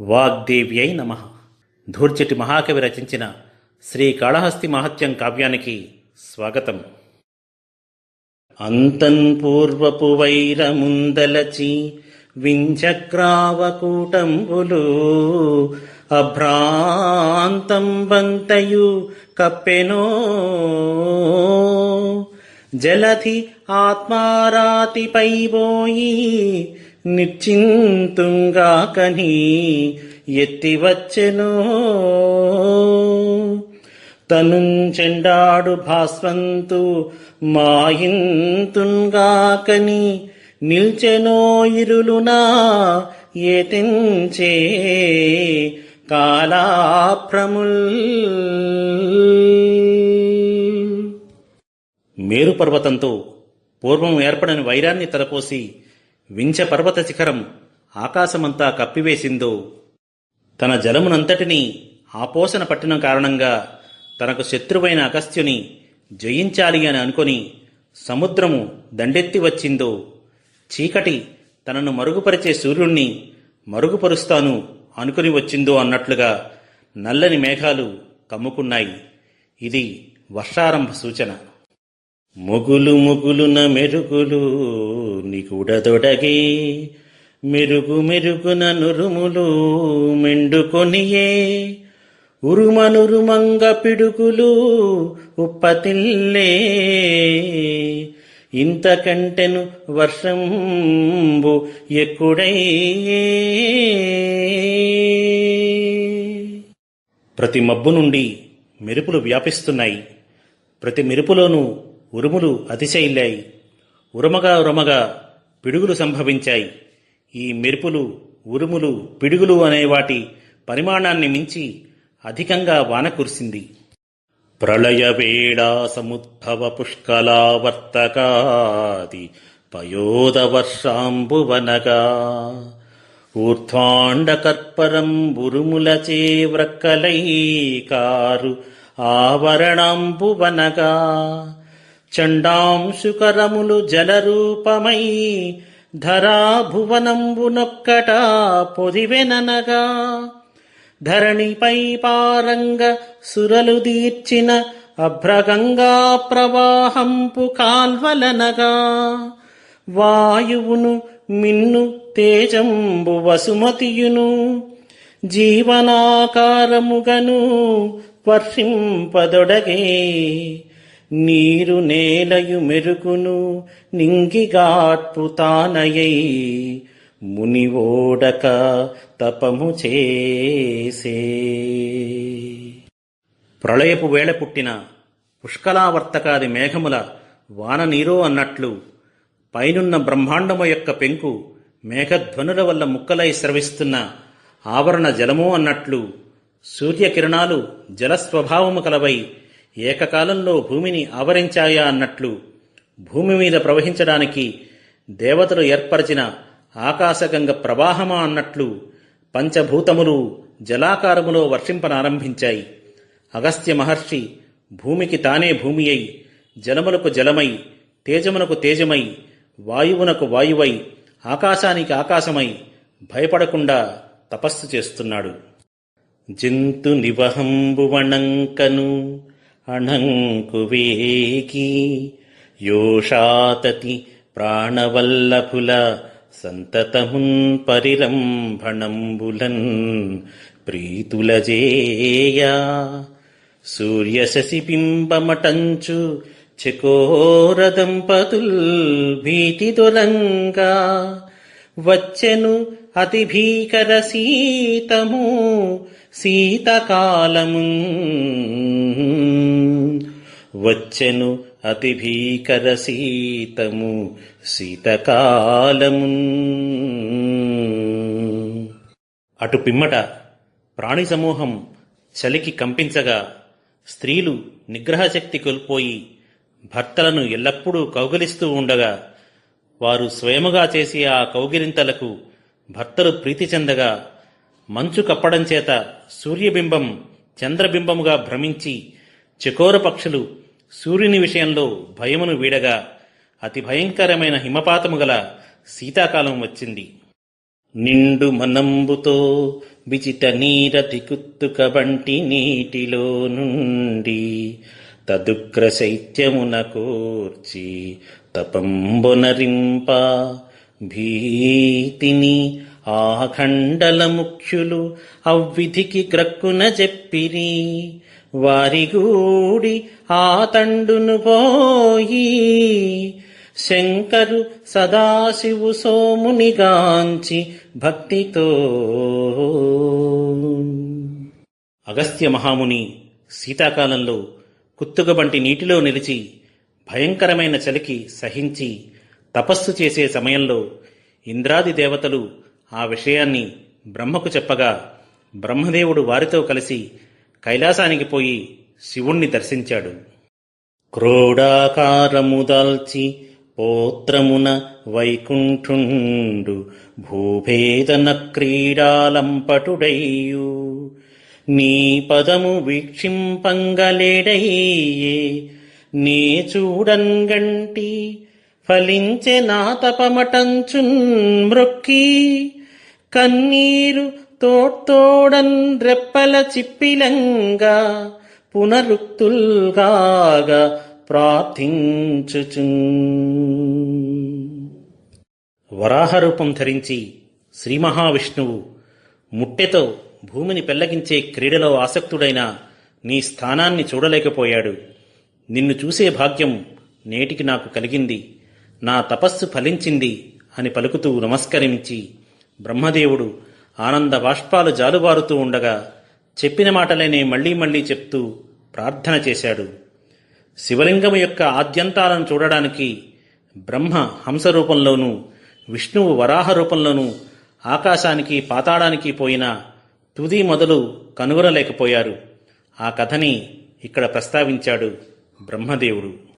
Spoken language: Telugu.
వాగ్దేవ్యై నమ. ధూర్చటి మహాకవి రచించిన శ్రీ కాళహస్తి మహత్యం కావ్యానికి స్వాగతం. అంతన్ పూర్వపు వైరముందలచి వించక్రావకూటంబులు అభ్రాంతం బంతయు కప్పెనో. జలధి ఆత్మారాతిపై పోయి నిశ్చింతుంగాకని ఎత్తివచ్చెనో. తనుంచెండాడు భాస్వంతు మాయింతుంగాకని నిల్చెనో ఇరులునా ఏతించే కాలాప్రముల్ మేరు పర్వతంతో పూర్వం ఏర్పడని వైరాన్ని తలపోసి వించ పర్వత శిఖరం ఆకాశమంతా కప్పివేసిందో. తన జలమునంతటినీ ఆపోసన పట్టిన కారణంగా తనకు శత్రువైన అగస్త్యుని జయించాలి అని అనుకొని సముద్రము దండెత్తి వచ్చిందో. చీకటి తనను మరుగుపరిచే సూర్యుణ్ణి మరుగుపరుస్తాను అనుకుని వచ్చిందో అన్నట్లుగా నల్లని మేఘాలు కమ్ముకున్నాయి. ఇది వర్షారంభ సూచన. మొగులు మొగులున మెరుగులు నిగుడదొడగే మెరుగు మెరుగున నురుములు మెండుకొనియే. ఉరుమనురుమంగ పిడుగులు ఉప్పతిల్లే. ఇంతకంటెను వర్షంబు ఎక్కుడయ్యే. ప్రతి మబ్బు నుండి మెరుపులు వ్యాపిస్తున్నాయి. ప్రతి మెరుపులోనూ ఉరుములు అతిశయిల్లాయి. ఉరమగా ఉరమగా పిడుగులు సంభవించాయి. ఈ మెరుపులు ఉరుములు పిడుగులు అనే వాటి పరిమాణాన్ని మించి అధికంగా వాన కురిసింది. ప్రళయ వేళా సముద్భవ పుష్కలావర్తకాది పయోద వర్షాంబువనగా ఊర్ధ్వాండకర్పరం బురుములచే వ్రక్కలై కారు ఆవరణంబువనగా. చండాంశుకరములు జలరూపమై ధరాభువనంబునొక్కట పొదివెననగా. ధరణిపై పారంగ సురలు దీర్చిన అభ్రగంగా ప్రవాహంపు కాల్వలనగా. వాయువును మిన్ను తేజంబు వసుమతియును. జీవనాకారముగను వర్షింపదొడగే. నీరు నేలయు మెరుగును నింగిగాత్పుతానయై మునివోడక తపము చేసే. ప్రళయపు వేళ పుట్టిన పుష్కలావర్తకాది మేఘముల వాన నీరో అన్నట్లు పైనున్న బ్రహ్మాండము యొక్క పెంకు మేఘధ్వనుల వల్ల ముక్కలై స్రవిస్తున్న ఆవరణ జలము అన్నట్లు సూర్యకిరణాలు జలస్వభావము కలవై ఏకకాలంలో భూమిని ఆవరించాయా అన్నట్లు భూమి మీద ప్రవహించడానికి దేవతలు ఏర్పరిచిన ఆకాశగంగ ప్రవాహమా అన్నట్లు పంచభూతములు జలాకారములో వర్షింపనారంభించాయి. అగస్త్య మహర్షి భూమికి తానే భూమి అయి జలములకు జలమై తేజమునకు తేజమై వాయువునకు వాయువై ఆకాశానికి ఆకాశమై భయపడకుండా తపస్సు చేస్తున్నాడు. జంతు నివహంబువణంకను అణంకువేకి యోషాతతి ప్రాణవల్లభుల సంతతమున్ పరిరంభణంబులన్ ప్రీతులజేయ. సూర్యశశి బింబమటంచు చకోర భీతి తొలంగా వచ్చెను అతి భీకర సీతము శీతకాలము వచ్చెను అతి భీకర శీతము శీతకాలము అటు పిమ్మట ప్రాణి సమూహం చలికి కంపించగా స్త్రీలు నిగ్రహశక్తి కోల్పోయి భర్తలను ఎల్లప్పుడూ కౌగిలిస్తూ ఉండగా వారు స్వయముగా చేసే ఆ కౌగిలింతలకు భర్తలు ప్రీతి చెందగా మంచు కప్పడం చేత సూర్యబింబం చంద్రబింబముగా భ్రమించి చకోర పక్షులు సూర్యుని విషయంలో భయమును వీడగా అతి భయంకరమైన హిమపాతము గల శీతాకాలం వచ్చింది. నిండు మనంబుతో విచిత నీరతి కుత్తుక వంటి నీటిలో నుండి తదుగ్ర శైత్యమున కోర్చి తపంబొనరింప భీతిని ఆఖండల ముఖ్యులు అవ్విధికి గ్రక్కున చెప్పిరి. వారిగూడి ఆ తండును పోయి. శంకరు సదాశివు సోమునిగాంచి భక్తితో. అగస్త్య మహాముని శీతాకాలంలో కుత్తుగబంటి నీటిలో నిలిచి భయంకరమైన చలికి సహించి తపస్సు చేసే సమయంలో ఇంద్రాది దేవతలు ఆ విషయాన్ని బ్రహ్మకు చెప్పగా బ్రహ్మదేవుడు వారితో కలిసి కైలాసానికి పోయి శివుణ్ణి దర్శించాడు. క్రోడాకారము దాల్చి పోత్రమున వైకుంఠుండు భూభేదన క్రీడాలంపటుడయ్యు నీ పదము వీక్షింపంగలేడయ్యే నే చూడంగంటి ఫలించె నా తపమటంచున్ మృక్కి. కన్నీరు తోడ్తోడన్ రెప్పల చిప్పిలంగా పునరుక్తుల్గాగా ప్రార్థించుచున్ వరాహరూపం ధరించి శ్రీ మహావిష్ణువు ముట్టెతో భూమిని పెళ్ళగించే క్రీడలో ఆసక్తుడైన నీ స్థానాన్ని చూడలేకపోయాడు. నిన్ను చూసే భాగ్యం నేటికి నాకు కలిగింది. నా తపస్సు ఫలించింది అని పలుకుతూ నమస్కరించి బ్రహ్మదేవుడు ఆనంద బాష్పాలు జాలుబారుతూ ఉండగా చెప్పిన మాటలేనే మళ్ళీ మళ్ళీ చెప్తూ ప్రార్థన చేశాడు. శివలింగము యొక్క ఆద్యంతాలను చూడడానికి బ్రహ్మ హంస రూపంలోనూ విష్ణువు వరాహ రూపంలోనూ ఆకాశానికి పాతాళానికి పోయిన తుది మొదలు కనుగొనలేకపోయారు. ఆ కథని ఇక్కడ ప్రస్తావించాడు బ్రహ్మదేవుడు.